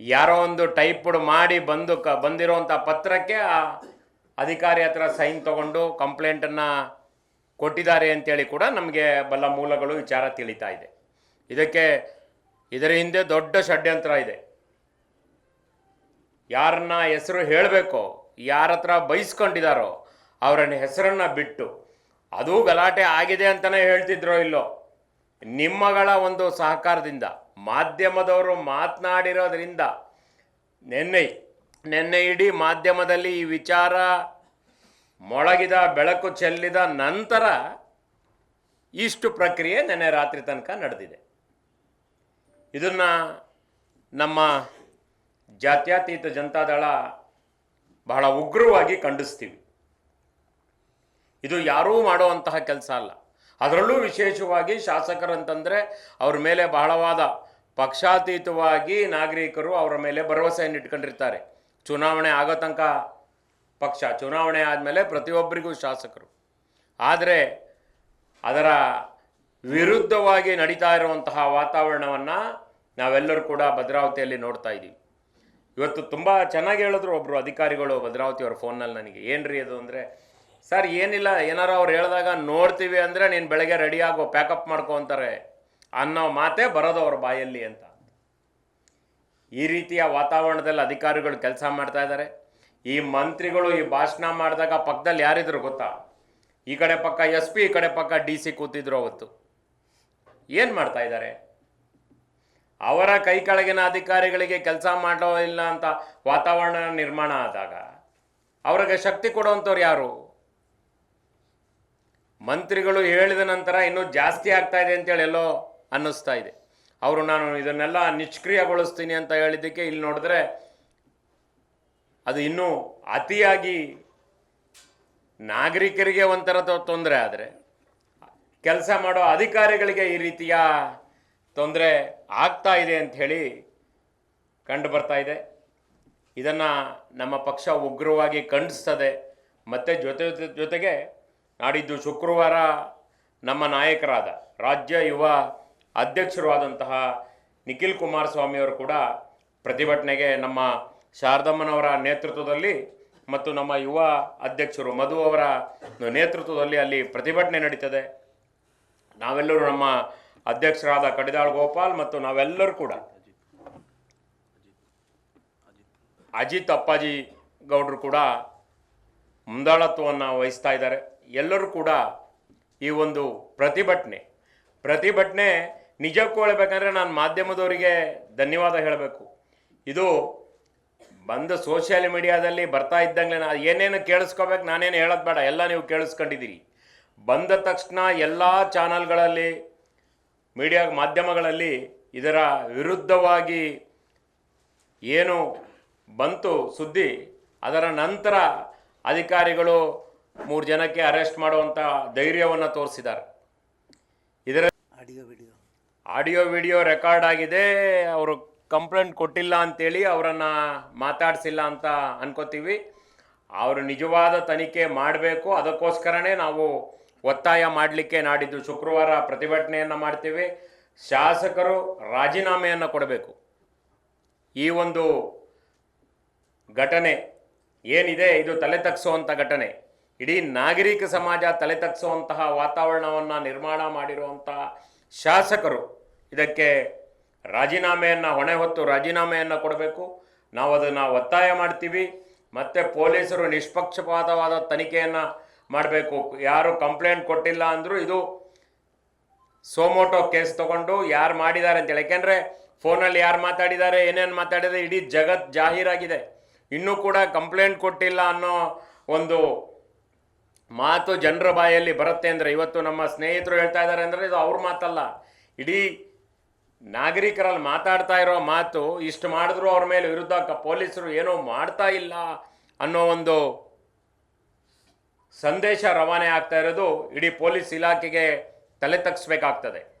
ಯಾರೋ ಒಂದು ಟೈಪ್ಡ್ ಮಾಡಿ ಬಂದು ಕ ಬಂದಿರೋವಂಥ ಪತ್ರಕ್ಕೆ ಆ ಅಧಿಕಾರಿ ಹತ್ರ ಸೈನ್ ತಗೊಂಡು ಕಂಪ್ಲೇಂಟನ್ನು ಕೊಟ್ಟಿದ್ದಾರೆ ಅಂತೇಳಿ ಕೂಡ ನಮಗೆ ಬಲ್ಲ ಮೂಲಗಳು ವಿಚಾರ ತಿಳಿತಾ ಇದೆ. ಇದಕ್ಕೆ ಇದರ ಹಿಂದೆ ದೊಡ್ಡ ಷಡ್ಯಂತ್ರ ಇದೆ. ಯಾರನ್ನ ಹೆಸರು ಹೇಳಬೇಕು, ಯಾರ ಹತ್ರ ಬಯಸ್ಕೊಂಡಿದ್ದಾರೋ ಅವರನ್ನ ಹೆಸರನ್ನು ಬಿಟ್ಟು, ಅದು ಗಲಾಟೆ ಆಗಿದೆ ಅಂತಲೇ ಹೇಳ್ತಿದ್ರೋ ಇಲ್ಲೋ? ನಿಮ್ಮಗಳ ಒಂದು ಸಹಕಾರದಿಂದ ಮಾಧ್ಯಮದವರು ಮಾತನಾಡಿರೋದ್ರಿಂದ ನಿನ್ನೆ, ನೆನ್ನೆ ಇಡೀ ಮಾಧ್ಯಮದಲ್ಲಿ ಈ ವಿಚಾರ ಮೊಳಗಿದ, ಬೆಳಕು ಚೆಲ್ಲಿದ ನಂತರ ಇಷ್ಟು ಪ್ರಕ್ರಿಯೆ ನೆನ್ನೆ ರಾತ್ರಿ ತನಕ ನಡೆದಿದೆ. ಇದನ್ನು ನಮ್ಮ ಜಾತ್ಯತೀತ ಜನತಾದಳ ಬಹಳ ಉಗ್ರವಾಗಿ ಖಂಡಿಸ್ತೀವಿ. ಇದು ಯಾರೂ ಮಾಡುವಂತಹ ಕೆಲಸ ಅಲ್ಲ. ಅದರಲ್ಲೂ ವಿಶೇಷವಾಗಿ ಶಾಸಕರಂತಂದರೆ ಅವ್ರ ಮೇಲೆ ಬಹಳವಾದ ಪಕ್ಷಾತೀತವಾಗಿ ನಾಗರಿಕರು ಅವರ ಮೇಲೆ ಭರವಸೆಯನ್ನು ಇಟ್ಕೊಂಡಿರ್ತಾರೆ. ಚುನಾವಣೆ ಆಗೋ ತನಕ ಪಕ್ಷ, ಚುನಾವಣೆ ಆದಮೇಲೆ ಪ್ರತಿಯೊಬ್ಬರಿಗೂ ಶಾಸಕರು. ಆದರೆ ಅದರ ವಿರುದ್ಧವಾಗಿ ನಡೀತಾ ಇರುವಂತಹ ವಾತಾವರಣವನ್ನು ನಾವೆಲ್ಲರೂ ಕೂಡ ಭದ್ರಾವತಿಯಲ್ಲಿ ನೋಡ್ತಾ ಇದ್ದೀವಿ. ಇವತ್ತು ತುಂಬ ಚೆನ್ನಾಗಿ ಹೇಳಿದ್ರು ಒಬ್ಬರು ಅಧಿಕಾರಿಗಳು ಭದ್ರಾವತಿ ಅವ್ರ ಫೋನ್ನಲ್ಲಿ ನನಗೆ. ರೀ ಅದು ಅಂದರೆ, ಸರ್, ಏನಿಲ್ಲ, ಏನಾರು ಅವ್ರು ಹೇಳಿದಾಗ ನೋಡ್ತೀವಿ ಅಂದರೆ ನೀನು ಬೆಳಗ್ಗೆ ರೆಡಿ ಆಗೋ ಪ್ಯಾಕಪ್ ಮಾಡ್ಕೊ ಅಂತಾರೆ. ಅನ್ನೋ ಮಾತೇ ಬರೋದು ಅವ್ರ ಬಾಯಲ್ಲಿ ಅಂತ. ಈ ರೀತಿಯ ವಾತಾವರಣದಲ್ಲಿ ಅಧಿಕಾರಿಗಳು ಕೆಲಸ ಮಾಡ್ತಾ ಇದ್ದಾರೆ. ಈ ಮಂತ್ರಿಗಳು ಈ ಭಾಷಣ ಮಾಡಿದಾಗ ಪಕ್ಕದಲ್ಲಿ ಯಾರಿದ್ರು ಗೊತ್ತಾ? ಈ ಕಡೆ ಪಕ್ಕ ಎಸ್ ಪಿ, ಈ ಕಡೆ ಪಕ್ಕ ಡಿ ಸಿ ಕೂತಿದ್ರು ಅವತ್ತು. ಏನು ಮಾಡ್ತಾ ಇದ್ದಾರೆ? ಅವರ ಕೈ ಕೆಳಗಿನ ಅಧಿಕಾರಿಗಳಿಗೆ ಕೆಲಸ ಮಾಡೋ ಇಲ್ಲ ಅಂತ ವಾತಾವರಣ ನಿರ್ಮಾಣ ಆದಾಗ ಅವ್ರಿಗೆ ಶಕ್ತಿ ಕೊಡುವಂಥವ್ರು ಯಾರು? ಮಂತ್ರಿಗಳು ಹೇಳಿದ ನಂತರ ಇನ್ನೂ ಜಾಸ್ತಿ ಆಗ್ತಾ ಇದೆ ಅಂತೇಳಿ ಎಲ್ಲೋ ಅನ್ನಿಸ್ತಾ ಇದೆ. ಅವರು, ನಾನು ಇದನ್ನೆಲ್ಲ ನಿಷ್ಕ್ರಿಯಗೊಳಿಸ್ತೀನಿ ಅಂತ ಹೇಳಿದ್ದಕ್ಕೆ ಇಲ್ಲಿ ನೋಡಿದ್ರೆ ಅದು ಇನ್ನೂ ಅತಿಯಾಗಿ ನಾಗರಿಕರಿಗೆ ಒಂಥರ ತೊಂದರೆ ಆದರೆ, ಕೆಲಸ ಮಾಡೋ ಅಧಿಕಾರಿಗಳಿಗೆ ಈ ರೀತಿಯ ತೊಂದರೆ ಆಗ್ತಾ ಇದೆ ಅಂತ ಹೇಳಿ ಕಂಡು ಬರ್ತಾ ಇದೆ. ಇದನ್ನು ನಮ್ಮ ಪಕ್ಷ ಉಗ್ರವಾಗಿ ಖಂಡಿಸ್ತದೆ. ಮತ್ತು ಜೊತೆ ಜೊತೆ- ಜೊತೆಗೆ ನಾಡಿದ್ದು ಶುಕ್ರವಾರ ನಮ್ಮ ನಾಯಕರಾದ ರಾಜ್ಯ ಯುವ ಅಧ್ಯಕ್ಷರು ಆದಂತಹ ನಿಖಿಲ್ ಕುಮಾರಸ್ವಾಮಿಯವರು ಕೂಡ ಪ್ರತಿಭಟನೆಗೆ ನಮ್ಮ ಶಾರದಮ್ಮನವರ ನೇತೃತ್ವದಲ್ಲಿ ಮತ್ತು ನಮ್ಮ ಯುವ ಅಧ್ಯಕ್ಷರು ಮಧು ಅವರ ನೇತೃತ್ವದಲ್ಲಿ ಅಲ್ಲಿ ಪ್ರತಿಭಟನೆ ನಡೀತದೆ. ನಾವೆಲ್ಲರೂ ನಮ್ಮ ಅಧ್ಯಕ್ಷರಾದ ಕಡಿದಾಳ್ ಗೋಪಾಲ್ ಮತ್ತು ನಾವೆಲ್ಲರೂ ಕೂಡ ಅಜಿತ್ ಅಪ್ಪಾಜಿ ಗೌಡರು ಕೂಡ ಮುಂದಾಳತ್ವವನ್ನು ವಹಿಸ್ತಾ ಇದ್ದಾರೆ. ಎಲ್ಲರೂ ಕೂಡ ಈ ಒಂದು ಪ್ರತಿಭಟನೆ ಪ್ರತಿಭಟನೆ ನಿಜಕ್ಕೂ ಹೇಳಬೇಕಂದ್ರೆ ನಾನು ಮಾಧ್ಯಮದವರಿಗೆ ಧನ್ಯವಾದ ಹೇಳಬೇಕು. ಇದು ಬಂದ ಸೋಷಿಯಲ್ ಮೀಡಿಯಾದಲ್ಲಿ ಬರ್ತಾ ಇದ್ದಂಗೆ ನಾ ಏನೇನು ಕೇಳಿಸ್ಕೋಬೇಕು ನಾನೇನು ಹೇಳೋದು ಬೇಡ, ಎಲ್ಲ ನೀವು ಕೇಳಿಸ್ಕೊಂಡಿದ್ದೀರಿ. ಬಂದ ತಕ್ಷಣ ಎಲ್ಲ ಚಾನಲ್ಗಳಲ್ಲಿ ಮೀಡಿಯಾ ಮಾಧ್ಯಮಗಳಲ್ಲಿ ಇದರ ವಿರುದ್ಧವಾಗಿ ಏನು ಬಂತು ಸುದ್ದಿ, ಅದರ ನಂತರ ಅಧಿಕಾರಿಗಳು ಮೂರು ಜನಕ್ಕೆ ಅರೆಸ್ಟ್ ಮಾಡುವಂಥ ಧೈರ್ಯವನ್ನು ತೋರಿಸಿದ್ದಾರೆ. ಇದರ ಆಡಿಯೋ ವಿಡಿಯೋ ರೆಕಾರ್ಡ್ ಆಗಿದೆ, ಅವರು ಕಂಪ್ಲೇಂಟ್ ಕೊಟ್ಟಿಲ್ಲ ಅಂತೇಳಿ ಅವರನ್ನು ಮಾತಾಡಿಸಿಲ್ಲ ಅಂತ ಅನ್ಕೋತೀವಿ. ಅವರು ನಿಜವಾದ ತನಿಖೆ ಮಾಡಬೇಕು, ಅದಕ್ಕೋಸ್ಕರನೇ ನಾವು ಒತ್ತಾಯ ಮಾಡಲಿಕ್ಕೆ ನಾಡಿದ್ದು ಶುಕ್ರವಾರ ಪ್ರತಿಭಟನೆಯನ್ನು ಮಾಡ್ತೀವಿ. ಶಾಸಕರು ರಾಜೀನಾಮೆಯನ್ನು ಕೊಡಬೇಕು. ಈ ಒಂದು ಘಟನೆ ಏನಿದೆ, ಇದು ತಲೆ ತಗ್ಸುವಂಥ ಘಟನೆ. ಇಡೀ ನಾಗರಿಕ ಸಮಾಜ ತಲೆ ತಗ್ಸುವಂತಹ ವಾತಾವರಣವನ್ನು ನಿರ್ಮಾಣ ಮಾಡಿರುವಂತಹ ಶಾಸಕರು ಇದಕ್ಕೆ ರಾಜೀನಾಮೆಯನ್ನು, ಹೊಣೆ ಹೊತ್ತು ರಾಜೀನಾಮೆಯನ್ನು ಕೊಡಬೇಕು. ನಾವು ಅದನ್ನು ಒತ್ತಾಯ ಮಾಡ್ತೀವಿ. ಮತ್ತು ಪೊಲೀಸರು ನಿಷ್ಪಕ್ಷಪಾತವಾದ ತನಿಖೆಯನ್ನು ಮಾಡಬೇಕು. ಯಾರು ಕಂಪ್ಲೇಂಟ್ ಕೊಟ್ಟಿಲ್ಲ ಅಂದರೂ ಇದು ಸೋಮೋಟೋ ಕೇಸ್ ತಗೊಂಡು ಯಾರು ಮಾಡಿದ್ದಾರೆ ಅಂತೇಳಿ. ಯಾಕೆಂದರೆ ಫೋನಲ್ಲಿ ಯಾರು ಮಾತಾಡಿದ್ದಾರೆ, ಏನೇನು ಮಾತಾಡಿದರೆ ಇಡೀ ಜಗತ್ ಜಾಹೀರಾಗಿದೆ. ಇನ್ನೂ ಕೂಡ ಕಂಪ್ಲೇಂಟ್ ಕೊಟ್ಟಿಲ್ಲ ಅನ್ನೋ ಒಂದು ಮಾತು ಜನರ ಬಾಯಲ್ಲಿ ಬರುತ್ತೆ ಅಂದರೆ ಇವತ್ತು ನಮ್ಮ ಸ್ನೇಹಿತರು ಹೇಳ್ತಾ ಇದ್ದಾರೆ ಅಂದರೆ ಇದು ಅವ್ರ ಮಾತಲ್ಲ. ಇಡೀ ನಾಗರಿಕರಲ್ಲಿ ಮಾತಾಡ್ತಾ ಇರೋ ಮಾತು ಇಷ್ಟು ಮಾಡಿದ್ರು ಅವ್ರ ಮೇಲೆ ವಿರುದ್ಧ ಪೊಲೀಸರು ಏನೋ ಮಾಡ್ತಾ ಇಲ್ಲ ಅನ್ನೋ ಒಂದು ಸಂದೇಶ ರವಾನೆ ಆಗ್ತಾ ಇರೋದು ಇಡೀ ಪೊಲೀಸ್ ಇಲಾಖೆಗೆ ತಲೆ ತಗ್ಸ್ಬೇಕಾಗ್ತದೆ.